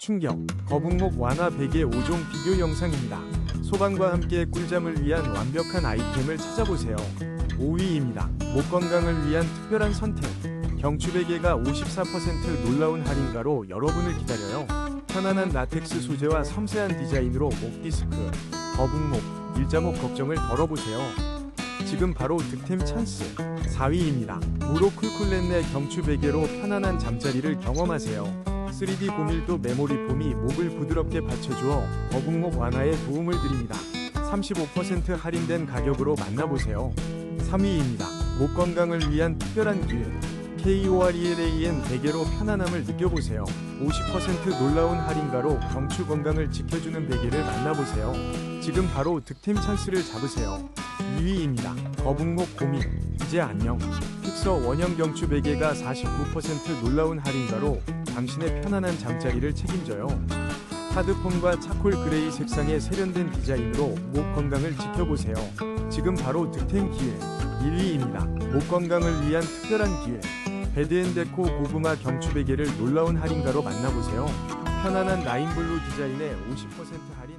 충격, 거북목 완화 베개 5종 비교 영상입니다. 소방과 함께 꿀잠을 위한 완벽한 아이템을 찾아보세요. 5위입니다. 목 건강을 위한 특별한 선택. 경추 베개가 54% 놀라운 할인가로 여러분을 기다려요. 편안한 라텍스 소재와 섬세한 디자인으로 목 디스크, 거북목, 일자목 걱정을 덜어보세요. 지금 바로 득템 찬스 4위입니다. 무로 쿨쿨렛내 경추 베개로 편안한 잠자리를 경험하세요. 3D 고밀도 메모리 폼이 목을 부드럽게 받쳐주어 거북목 완화에 도움을 드립니다. 35% 할인된 가격으로 만나보세요. 3위입니다. 목 건강을 위한 특별한 기회. KORELAN 베개로 편안함을 느껴보세요. 50% 놀라운 할인가로 경추 건강을 지켜주는 베개를 만나보세요. 지금 바로 득템 찬스를 잡으세요. 2위입니다. 거북목 고민 이제 안녕. 픽서 원형 경추 베개가 49% 놀라운 할인가로 당신의 편안한 잠자리를 책임져요. 하드폰과 차콜 그레이 색상의 세련된 디자인으로 목 건강을 지켜보세요. 지금 바로 득템 기회 1위입니다. 목 건강을 위한 특별한 기회. 베드앤데코 고구마 경추 베개를 놀라운 할인가로 만나보세요. 편안한 라인블루 디자인에 50% 할인